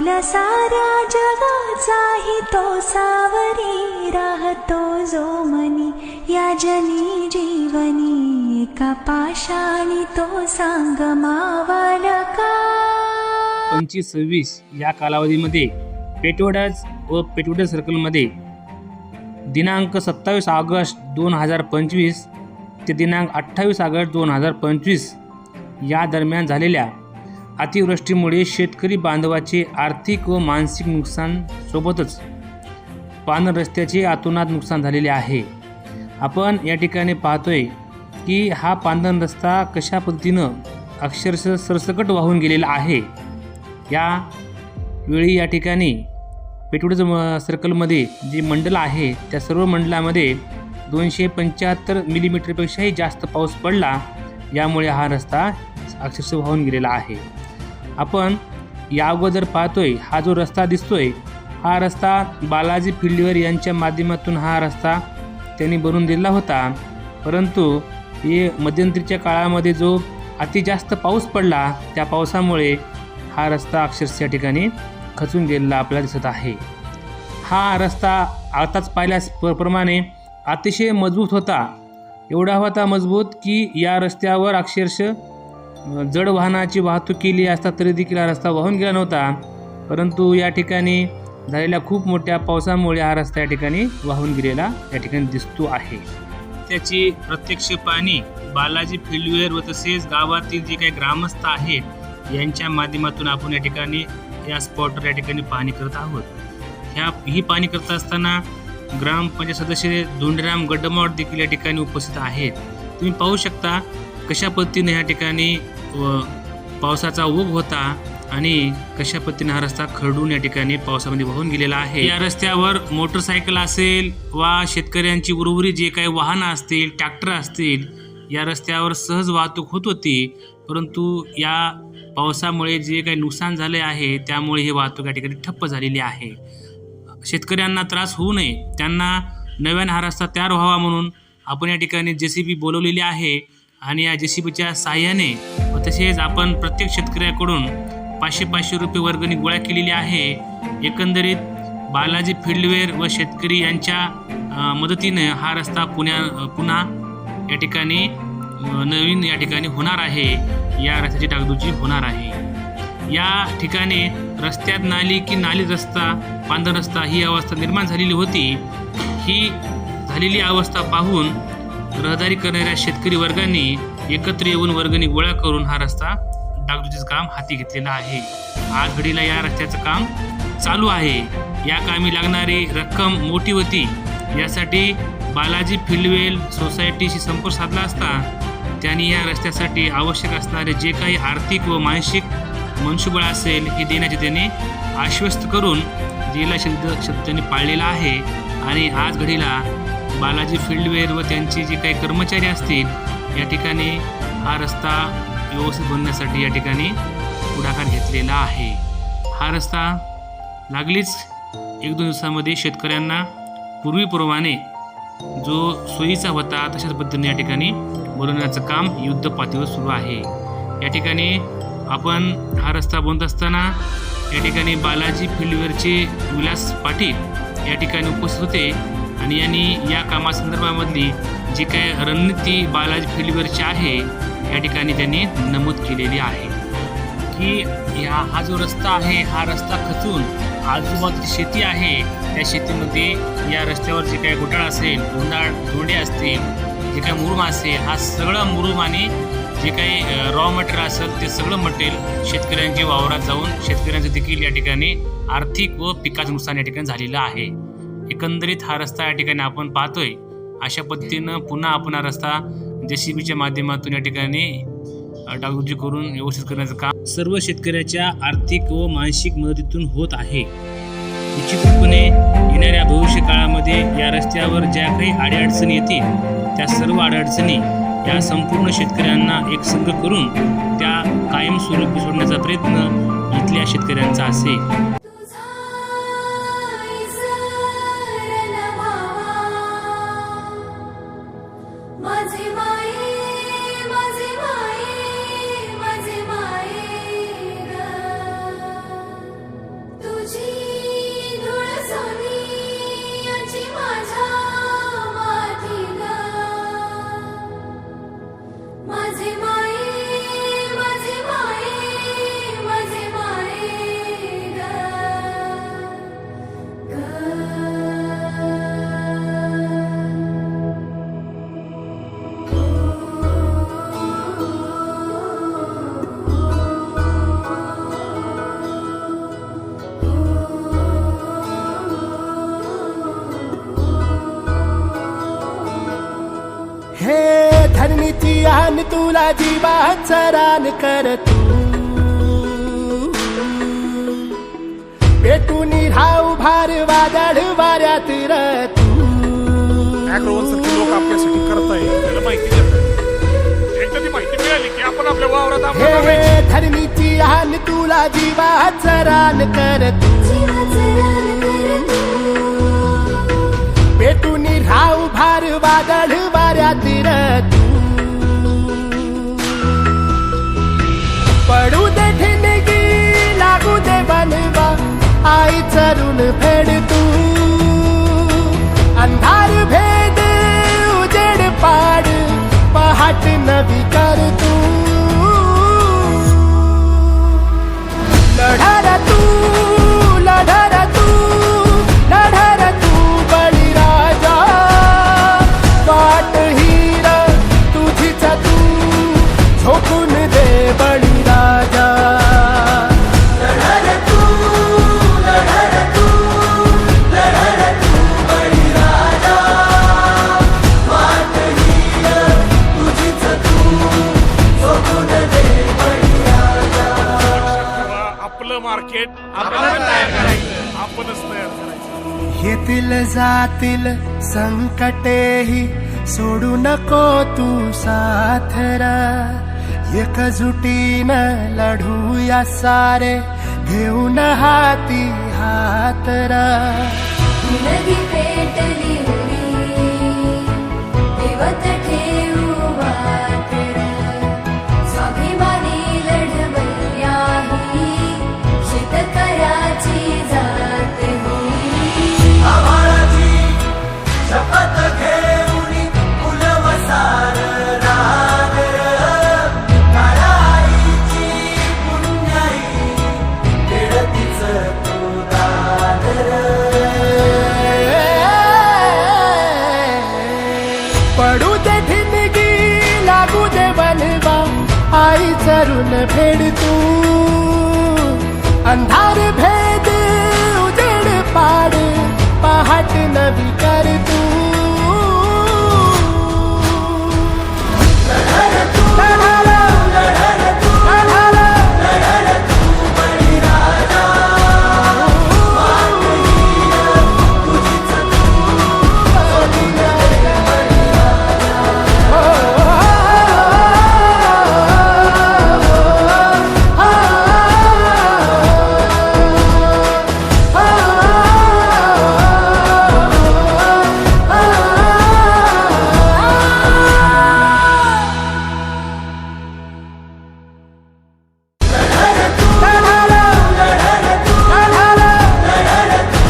डोल साऱ्या जगाचाही तो सावरी. राहतो जो मनी या जनी जीवनी. एका पाशाणी तो सांग मावल का पंचवीस सव्वीस या कालावधीमध्ये पेटवडाज व पेटवडा सर्कलमध्ये दिनांक सत्तावीस ऑगस्ट दोन हजार पंचवीस ते दिनांक अठ्ठावीस ऑगस्ट दोन हजार पंचवीस या दरम्यान झालेल्या अतिवृष्टीमुळे शेतकरी बांधवाचे आर्थिक व मानसिक नुकसान सोबतच पान रस्त्याचे आतोनात नुकसान झालेले आहे. आपण या ठिकाणी पाहतोय की हा पांधन रस्ता कशा पद्धतीनं अक्षरशः सरसकट वाहून गेलेला आहे. या वेळी या ठिकाणी पेटवडचं म सर्कलमध्ये जे मंडल आहे त्या सर्व मंडलामध्ये दोनशे पंच्याहत्तर मिलीमीटरपेक्षाही जास्त पाऊस पडला. यामुळे हा रस्ता अक्षरशः वाहून गेलेला आहे. आपण या अगोदर पाहतोय हा जो रस्ता दिसतोय हा रस्ता बालाजी फिल्डवर यांच्या माध्यमातून हा रस्ता त्यांनी बनवून दिला होता. परंतु हे मध्यंतरीच्या काळामध्ये जो अति जास्त पाऊस पडला त्या पावसामुळे हा रस्ता अक्षरशः या ठिकाणी खचून गेलेला आपल्याला दिसत आहे. हा रस्ता आताच पाहिल्यास प- प्रमाणे अतिशय मजबूत होता. एवढा होता मजबूत की या रस्त्यावर अक्षरशः जड वाहनाची वाहतूक केली असता तरी देखील हा रस्ता वाहून गेला नव्हता. परंतु या ठिकाणी झालेल्या खूप मोठ्या पावसामुळे हा रस्ता या ठिकाणी वाहून गेलेला या ठिकाणी दिसतो आहे. त्याची प्रत्यक्ष पाणी बालाजी फिल्डवेअर व तसेच गावातील जे काही ग्रामस्थ आहेत यांच्या माध्यमातून आपण या ठिकाणी या स्पॉटवर या ठिकाणी पाहणी करत आहोत. ह्या ही पाहणी करत असताना ग्रामपंचायत सदस्य धोंडराम गड्डमवाड देखील या ठिकाणी उपस्थित आहेत. तुम्ही पाहू शकता कशा पद्धतीने ह्या ठिकाणी व पावसाचा ओघ होता आणि कशा पद्धतीने हा रस्ता खरडून या ठिकाणी पावसामध्ये वाहून गेलेला आहे? या रस्त्यावर मोटरसायकल असेल वा शेतकऱ्यांची उर्वरित जे काही वाहनं असतील ट्रॅक्टर असतील या रस्त्यावर सहज वाहतूक होत होती. परंतु या पावसामुळे जे काही नुकसान झाले आहे त्यामुळे ही वाहतूक या ठिकाणी ठप्प झालेली आहे. शेतकऱ्यांना त्रास होऊ नये. त्यांना नव्यानं हा रस्ता तयार व्हावा म्हणून आपण या ठिकाणी जे सी बी बोलवलेली आहे. आणि या जे सी बीच्या साह्याने व तसेच आपण प्रत्येक शेतकऱ्याकडून पाचशे पाचशे रुपये वर्गणी गोळा केलेली आहे. एकंदरीत बालाजी फील्डवेअर व शेतकरी यांच्या मदतीने हा रस्ता पुण्या पुन्हा या ठिकाणी नवीन या ठिकाणी होणार आहे. या रस्त्याची डागडुजी होणार आहे. या ठिकाणी रस्त्यात नाली की नाली रस्ता पांढर रस्ता ही अवस्था निर्माण झालेली होती. ही झालेली अवस्था पाहून रहदारी करणाऱ्या शेतकरी वर्गांनी एकत्र येऊन वर्गणी गोळा करून हा रस्ता डागडुजीचं काम हाती घेतलेलं आहे. आज घडीला या रस्त्याचं काम चालू आहे. या कामी लागणारी रक्कम मोठी होती. यासाठी बालाजी फिल्डवेल सोसायटीशी संपर्क साधला असता त्यांनी या रस्त्यासाठी आवश्यक असणारे जे काही आर्थिक व मानसिक मनुष्यबळ असेल हे देण्याचे त्यांनी आश्वस्त करून दिलेला शब्द शब्द त्यांनी पाळलेला आहे. आणि आज घडीला बालाजी फील्डवेअर व त्यांचे जे काही कर्मचारी असतील या ठिकाणी हा रस्ता व्यवस्थित बनण्यासाठी या ठिकाणी पुढाकार घेतलेला आहे. हा रस्ता लागलीच एक दोन दिवसामध्ये शेतकऱ्यांना पूर्वीप्रमाणे जो सोयीचा होता तशाच पद्धतीने या ठिकाणी बनवण्याचं काम युद्ध पातळीवर सुरू आहे. या ठिकाणी आपण हा रस्ता बनत असताना या ठिकाणी बालाजी फील्डवेअरचे विलास पाटील या ठिकाणी उपस्थित होते. आणि यांनी या कामासंदर्भामधली जी काय रणनीती बालाजी फिल्मवरची आहे या ठिकाणी त्यांनी नमूद केलेली आहे. की या हा जो रस्ता आहे हा रस्ता खचून आजूबाजूची शेती आहे त्या शेतीमध्ये या रस्त्यावर जे काही घोटाळा असेल गोंधाळ धोंडे असतील जे काही मुरुम असेल हा सगळं मुरुम आणि जे काही रॉ मटेरियल असेल ते सगळं मटेरियल शेतकऱ्यांच्या वावरात जाऊन शेतकऱ्यांचं देखील या ठिकाणी आर्थिक व पिकाचं नुकसान या ठिकाणी झालेलं आहे. एकंदरीत हा रस्ता या ठिकाणी आपण पाहतोय. अशा पद्धतीनं पुन्हा आपण हा रस्ता जे सी बीच्या माध्यमातून या ठिकाणी डागडुजी करून व्यवस्थित करण्याचं काम सर्व शेतकऱ्याच्या आर्थिक व मानसिक मदतीतून होत आहे. निश्चितपणे येणाऱ्या भविष्य काळामध्ये या रस्त्यावर ज्या काही अडीअडचणी येतील त्या सर्व अडीअडचणी या संपूर्ण शेतकऱ्यांना एकसंग करून त्या कायमस्वरूपी सोडण्याचा प्रयत्न इथल्या शेतकऱ्यांचा असेल. आन तुला जीवाचा रान कर तू. पेटून राहू भार वादळ वाऱ्यात र तू. अॅग्रोवनसारखे लोक आपल्यासाठी करताय त्याला माहिती देतात. एकदा ती माहिती मिळाली की आपण आपल्या वावरात हे आम्हाला हे धरणीची आन तुला जीवाचा रान कर तू. राहू भार वादळ वाऱ्यात ফেড়ে मार्केट आपण तयार करायचं. आपणच तयार करायचं. येतील जातील संकटेही सोडू नको तू साथरा. एकजुटीनं लढूया सारे घेऊन हाती हातरा. पेटली देवत ठेवू 管他